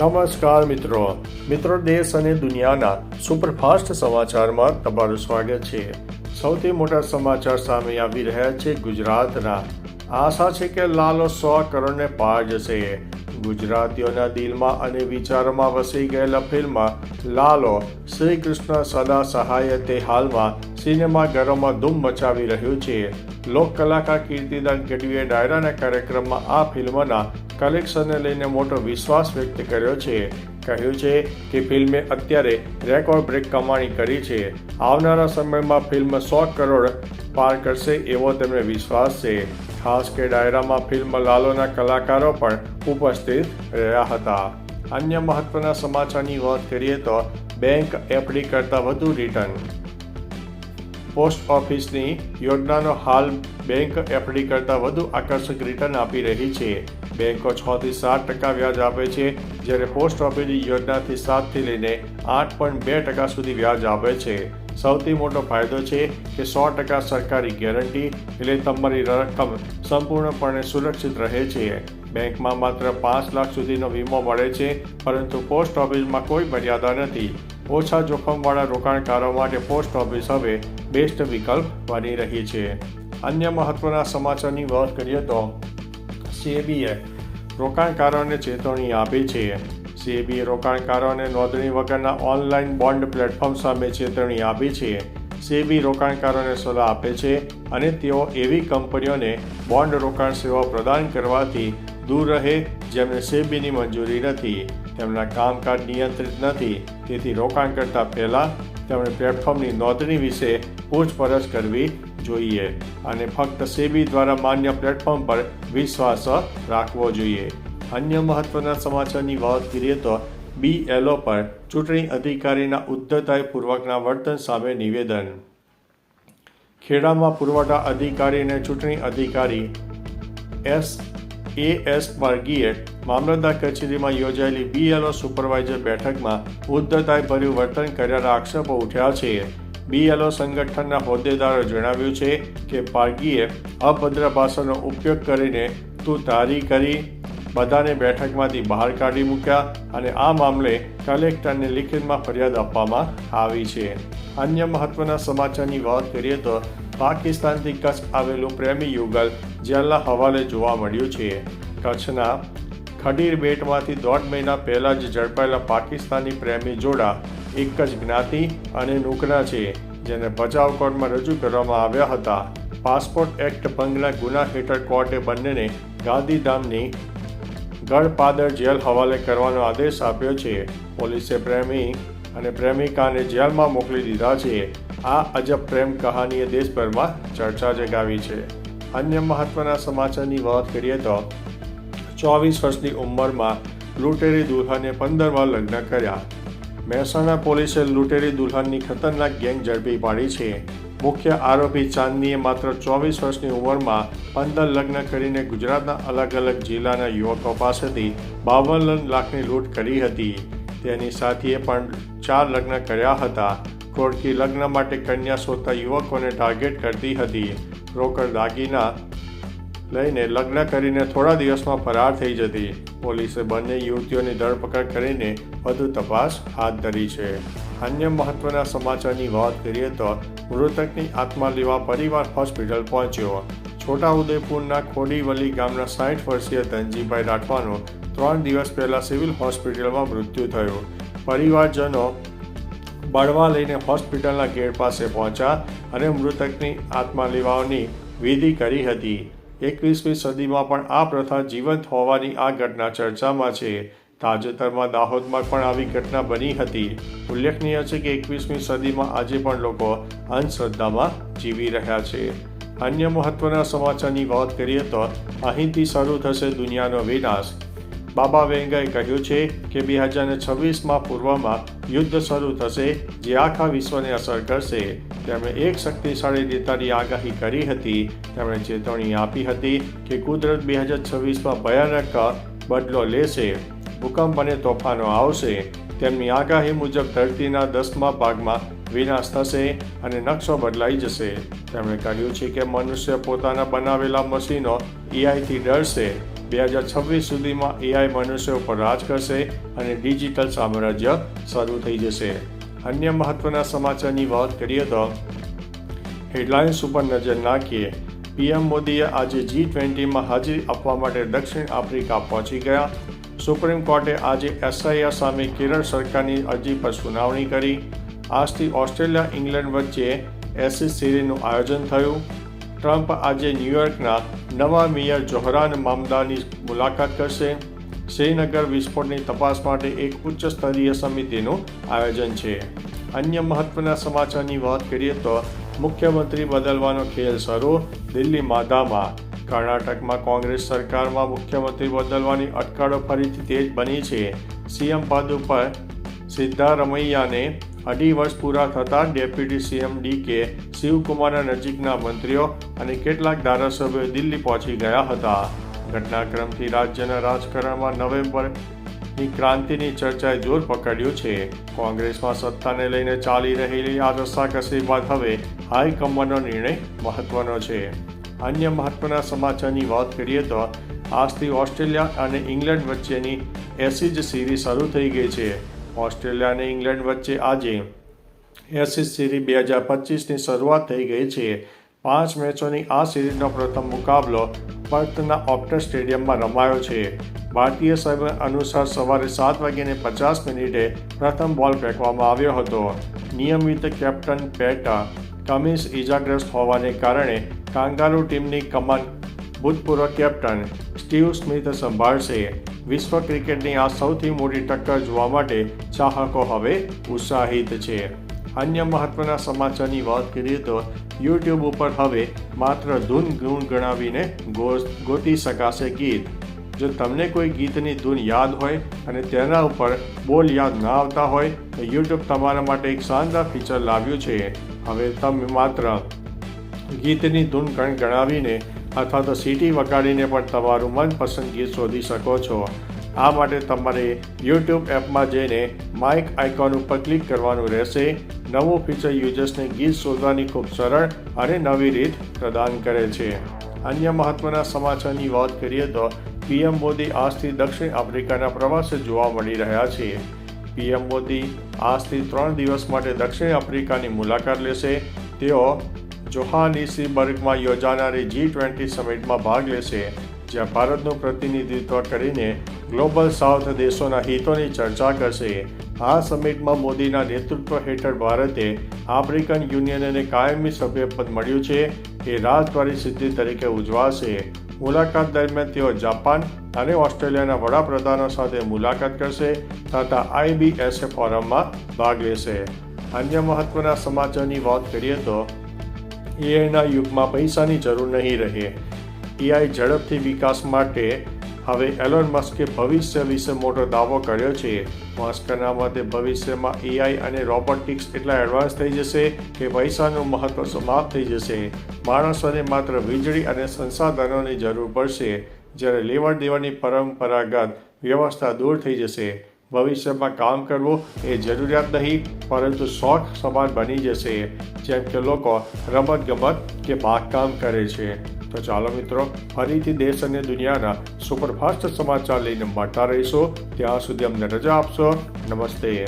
નમસ્કાર મિત્રો. મિત્રો દેશ અને દુનિયાના સુપરફાસ્ટ સમાચારમાં તમારું સ્વાગત છે. સૌથી મોટા સમાચાર સામે આવી રહ્યા છે ગુજરાતના. આશા છે કે લાલો સો કરોડને પાર જશે. ગુજરાતીઓના દિલમાં અને વિચારોમાં વસી ગયેલા ફિલ્મ લાલો શ્રી કૃષ્ણ સદા સહાય તે હાલમાં સિનેમાઘરોમાં ધૂમ મચાવી રહ્યું છે. લોક કલાકાર કીર્તિદાન ગઢવીએ ડાયરાના કાર્યક્રમમાં આ ફિલ્મના કલેક્શનને લઈને મોટો વિશ્વાસ વ્યક્ત કર્યો છે. કહ્યું છે કે ફિલ્મે અત્યારે રેકોર્ડ બ્રેક કમાણી કરી છે. આવનારા સમયમાં ફિલ્મ સો કરોડ પાર કરશે એવો તેમને વિશ્વાસ છે. ખાસ કે ડાયરામાં ફિલ્મ લાલોના કલાકારો પણ ઉપસ્થિત રહ્યા હતા. અન્ય મહત્વના સમાચારની વાત કરીએ તો બેંક એફડી કરતાં વધુ રિટર્ન પોસ્ટ ઓફિસની યોજનાનો હાલ બેંક એફડી કરતાં વધુ આકર્ષક રિટર્ન આપી રહી છે. બેંકો છ થી સાત ટકા વ્યાજ આપે છે, જ્યારે પોસ્ટ ઓફિસની યોજનાથી સાતથી લઈને આઠ પોઈન્ટ બે ટકા સુધી વ્યાજ આપે છે. સૌથી મોટો ફાયદો છે કે સો ટકા સરકારી ગેરંટી એટલે તમારી રકમ સંપૂર્ણપણે સુરક્ષિત રહે છે. બેંકમાં માત્ર પાંચ લાખ સુધીનો વીમો મળે છે, પરંતુ પોસ્ટ ઓફિસમાં કોઈ મર્યાદા નથી. ઓછા જોખમવાળા રોકાણકારો માટે પોસ્ટ ઓફિસ હવે બેસ્ટ વિકલ્પ બની રહી છે. અન્ય મહત્વના સમાચારની વાત કરીએ તો સીએબીએ રોકાણકારોને ચેતવણી આપી છે. સીએબીએ રોકાણકારોને નોંધણી વગરના ઓનલાઈન બોન્ડ પ્લેટફોર્મ સામે ચેતવણી આપી છે. સેબી રોકાણકારોને સલાહ આપે છે અને તેઓ એવી કંપનીઓને બોન્ડ રોકાણ સેવાઓ પ્રદાન કરવાથી દૂર રહે, જેમને સેબીની મંજૂરી નથી. તેમના કામકાજ નિયંત્રિત નથી. તેથી રોકાણ કરતા પહેલા તેમણે પ્લેટફોર્મની નોંધણી વિશે પૂછપરછ કરવી જોઈએ અને ફક્ત સેબી દ્વારા માન્ય પ્લેટફોર્મ પર વિશ્વાસ રાખવો જોઈએ. અન્ય મહત્વના સમાચારની વાત કરીએ તો બીએલઓ પર ચૂંટણી અધિકારીના ઉદ્ધતાઈપૂર્વકના વર્તન સામે નિવેદન. ખેડામાં પુરવઠા અધિકારી અને ચૂંટણી અધિકારી એસ. એ. એસ. પારગીએ મામલતદાર કચેરીમાં યોજાયેલી બીએલઓ સુપરવાઇઝર બેઠકમાં ઉદ્ધતાઈભર્યું વર્તન કર્યાના આક્ષેપો ઉઠ્યા છે. બીએલઓ સંગઠનના હોદ્દેદારોએ જણાવ્યું છે કે પારગીએ અભદ્ર ભાષાનો ઉપયોગ કરીને તું તારી કરી બધાને બેઠકમાંથી બહાર કાઢી મૂક્યા અને આ મામલે કલેક્ટરને લિખિતમાં ફરિયાદ આપવામાં આવી છે. અન્ય મહત્વના સમાચારની વાત કરીએ તો પાકિસ્તાનથી કચ્છ આવેલું પ્રેમી યુગલ જેલના હવાલે જોવા મળ્યું છે. કચ્છના ખડીર બેટમાંથી દોઢ મહિના પહેલાં જ ઝડપાયેલા પાકિસ્તાની પ્રેમી જોડા એક જ જ્ઞાતિ અને નુકના છે, જેને બચાવ કોર્ટમાં રજૂ કરવામાં આવ્યા હતા. પાસપોર્ટ એક્ટ ભંગના ગુના હેઠળ કોર્ટે બંનેને ગાંધીધામની ગળપાદર જેલ હવાલે કરવાનો આદેશ આપ્યો છે. પોલીસે પ્રેમી અને પ્રેમિકાને જેલમાં મોકલી દીધા છે. આ અજબ પ્રેમ કહાનીએ દેશભરમાં ચર્ચા જગાવી છે. અન્ય મહત્વના સમાચારની વાત કરીએ તો ચોવીસ વર્ષની ઉંમરમાં લૂંટેરી દુલ્હને પંદરમાં લગ્ન કર્યા. મહેસાણા પોલીસે લૂંટેરી દુલ્હનની ખતરનાક ગેંગ ઝડપી પાડી છે. મુખ્ય આરોપી ચાંદનીએ માત્ર ચોવીસ વર્ષની ઉંમરમાં પંદર લગ્ન કરીને ગુજરાતના અલગ અલગ જિલ્લાના યુવકો પાસેથી બાવન લાખની લૂંટ કરી હતી. તેની સાથીએ પણ ચાર લગ્ન કર્યા હતા. કોડકી લગ્ન માટે કન્યા શોધતા યુવકોને ટાર્ગેટ કરતી હતી. રોકડ દાગીના લઈને લગ્ન કરીને થોડા દિવસમાં ફરાર થઈ જતી. પોલીસે બંને યુવતીઓની ધરપકડ કરીને વધુ તપાસ હાથ ધરી છે. અન્ય મહત્વના સમાચારની વાત કરીએ તો મૃતકની આત્મા લેવા પરિવાર હોસ્પિટલ પહોંચ્યો. છોટાઉદેપુરના ખોડીવલી ગામના સાઠ વર્ષીય ધનજીભાઈ રાઠવાનું ત્રણ દિવસ પહેલા સિવિલ હોસ્પિટલમાં મૃત્યુ થયું. પરિવારજનો બળવા લઈને હોસ્પિટલના ગેટ પાસે પહોંચ્યા અને મૃતકની આત્મા લેવાની વિધિ કરી હતી. એકવીસમી સદીમાં પણ આ પ્રથા જીવંત હોવાની આ ઘટના ચર્ચામાં છે. તાજેતરમાં દાહોદમાં પણ આવી ઘટના બની હતી. ઉલ્લેખનીય છે કે એકવીસમી સદીમાં આજે પણ લોકો અંધશ્રદ્ધામાં જીવી રહ્યા છે. અન્ય મહત્વના સમાચારની વાત કરીએ તો અહીંથી શરૂ થશે દુનિયાનો વિનાશ. બાબા વેંગાએ કહ્યું છે કે બે હજાર છવ્વીસમાં પૂર્વમાં યુદ્ધ શરૂ થશે, જે આખા વિશ્વને અસર કરશે. તેમણે એક શક્તિશાળી નેતાની આગાહી કરી હતી. તેમણે ચેતવણી આપી હતી કે કુદરત બે હજાર છવ્વીસમાં ભયાનક બદલો લેશે, ભૂકંપ અને તોફાનો આવશે. તેમની આગાહી મુજબ ધરતીના દસમા ભાગમાં વિનાશ થશે અને નકશો બદલાઈ જશે. તેમણે કહ્યું છે કે મનુષ્ય પોતાના બનાવેલા મશીનો એઆઈથી ડરશે. બે હજાર છવ્વીસ સુધીમાં એઆઈ મનુષ્યો પર રાજ કરશે અને ડિજિટલ સામ્રાજ્ય શરૂ થઈ જશે. અન્ય મહત્વના સમાચારની વાત કરીએ તો હેડલાઇન્સ ઉપર નજર નાખીએ. પીએમ મોદીએ આજે જી ટ્વેન્ટીમાં હાજરી આપવા માટે દક્ષિણ આફ્રિકા પહોંચી ગયા. સુપ્રીમ કોર્ટે આજે એસઆઈઆર સામે કેરળ સરકારની અરજી પર સુનાવણી કરી. આજથી ઓસ્ટ્રેલિયા ઇંગ્લેન્ડ વચ્ચે એસિસ સિરીઝનું આયોજન થયું. ટ્રમ્પ આજે ન્યૂયોર્કના નવા મેયર જોહરાન મામદાની મુલાકાત કરશે. શ્રીનગર વિસ્ફોટની તપાસ માટે એક ઉચ્ચ સ્તરીય સમિતિનું આયોજન છે. અન્ય મહત્વના સમાચારની વાત કરીએ તો મુખ્યમંત્રી બદલવાનો ખેલ શરૂ, દિલ્હીમાં ધામા. કર્ણાટકમાં કોંગ્રેસ સરકારમાં મુખ્યમંત્રી બદલવાની અટકળો ફરીથી તેજ બની છે. સીએમ પદ ઉપર સિદ્ધારમૈયાને અઢી વર્ષ પૂરા થતાં ડેપ્યુટી સીએમ ડીકે શિવકુમારના નજીકના મંત્રીઓ અને કેટલાક ધારાસભ્યો દિલ્હી પહોંચી ગયા હતા. ઘટનાક્રમથી રાજ્યના રાજકારણમાં નવેમ્બરની ક્રાંતિની ચર્ચાએ જોર પકડ્યું છે. કોંગ્રેસમાં સત્તાને લઈને ચાલી રહેલી આ રસાકસી બાદ હવે હાઈકમાન્ડનો નિર્ણય મહત્વનો છે. અન્ય મહત્વના સમાચારની વાત કરીએ તો આજથી ઓસ્ટ્રેલિયા અને ઇંગ્લેન્ડ વચ્ચેની એસીજ સિરીઝ શરૂ થઈ ગઈ છે. ઓસ્ટ્રેલિયા અને ઇંગ્લેન્ડ વચ્ચે આજે એસીજ સિરીઝ બે હજાર પચીસની શરૂઆત થઈ ગઈ છે. પાંચ મેચોની આ સિરીઝનો પ્રથમ મુકાબલો પર્થના ઓપ્ટર સ્ટેડિયમમાં રમાયો છે. ભારતીય સમય અનુસાર સવારે સાત વાગ્યાને પચાસ મિનિટે પ્રથમ બોલ ફેંકવામાં આવ્યો હતો. નિયમિત કેપ્ટન પેટા કમિન્સ ઇજાગ્રસ્ત હોવાને કારણે કાંગારૂ ટીમની કમાન ભૂતપૂર્વ કેપ્ટન સ્ટીવ સ્મિથ સંભાળશે. વિશ્વ ક્રિકેટની આ સૌથી મોટી ટક્કર જોવા માટે ચાહકો હવે ઉત્સાહિત છે. અન્ય મહત્વના સમાચારની વાત કરીએ તો યુટ્યુબ ઉપર હવે માત્ર ધૂન ગુણ ગણાવીને ગોતી શકાશે ગીત. જો તમને કોઈ ગીતની ધૂન યાદ હોય અને તેના ઉપર બોલ યાદ ના આવતા હોય, તો યુટ્યુબ તમારા માટે એક શાનદાર ફીચર લાવ્યું છે. હવે તમે માત્ર ગીતની ધૂન ગણ, ગણાવીને અથવા તો સીટી વગાડીને પણ તમારું મનપસંદ ગીત શોધી શકો છો. આ માટે તમારે યુટ્યુબ એપમાં જઈને માઇક આઇકોન ઉપર ક્લિક કરવાનું રહેશે. નવું ફીચર યુઝર્સને ગીત શોધવાની ખૂબ સરળ અને નવી રીત પ્રદાન કરે છે. અન્ય મહત્વના સમાચારની વાત કરીએ તો પીએમ મોદી આજથી દક્ષિણ આફ્રિકાના પ્રવાસે જોવા મળી રહ્યા છે. પીએમ મોદી આજથી ત્રણ દિવસ માટે દક્ષિણ આફ્રિકાની મુલાકાત લેશે. તેઓ જોહાનિસીબર્ગમાં યોજાનારી જી ટ્વેન્ટી સમિટમાં ભાગ લેશે, જ્યાં ભારતનું પ્રતિનિધિત્વ કરીને ગ્લોબલ સાઉથ દેશોના હિતોની ચર્ચા કરશે. આ સમિટમાં મોદીના નેતૃત્વ હેઠળ ભારતે આફ્રિકન યુનિયનને કાયમી સભ્યપદ મળ્યું છે, એ રાજદ્વારી સિદ્ધિ તરીકે ઉજવાશે. મુલાકાત દરમિયાન તેઓ જાપાન અને ઓસ્ટ્રેલિયાના વડાપ્રધાનો સાથે મુલાકાત કરશે તથા આઈબીએસએ ફોરમમાં ભાગ લેશે. અન્ય મહત્વના સમાચારની વાત કરીએ તો એઆઈના યુગમાં પૈસાની જરૂર નહીં રહે. એઆઈ ઝડપથી વિકાસ માટે હવે એલોન મસ્કે ભવિષ્ય વિશે મોટો દાવો કર્યો છે. મસ્કના મતે ભવિષ્યમાં એઆઈ અને રોબોટિક્સ એટલા એડવાન્સ થઈ જશે કે પૈસાનું મહત્વ સમાપ્ત થઈ જશે. માણસોને માત્ર વીજળી અને સંસાધનોની જરૂર પડશે, જ્યારે લેવડ દેવડની પરંપરાગત વ્યવસ્થા દૂર થઈ જશે. ભવિષ્યમાં કામ કરવું એ જરૂરિયાત નહીં, પરંતુ શોખ સમાન બની જશે, જેમ કે લોકો રમત ગમત કે બાગકામ કરે છે. તો ચાલો મિત્રો, ફરીથી દેશ અને દુનિયાના સુપરફાસ્ટ સમાચાર લઈને મળતા રહીશો. ત્યાં સુધી અમને રજા આપશો. નમસ્તે.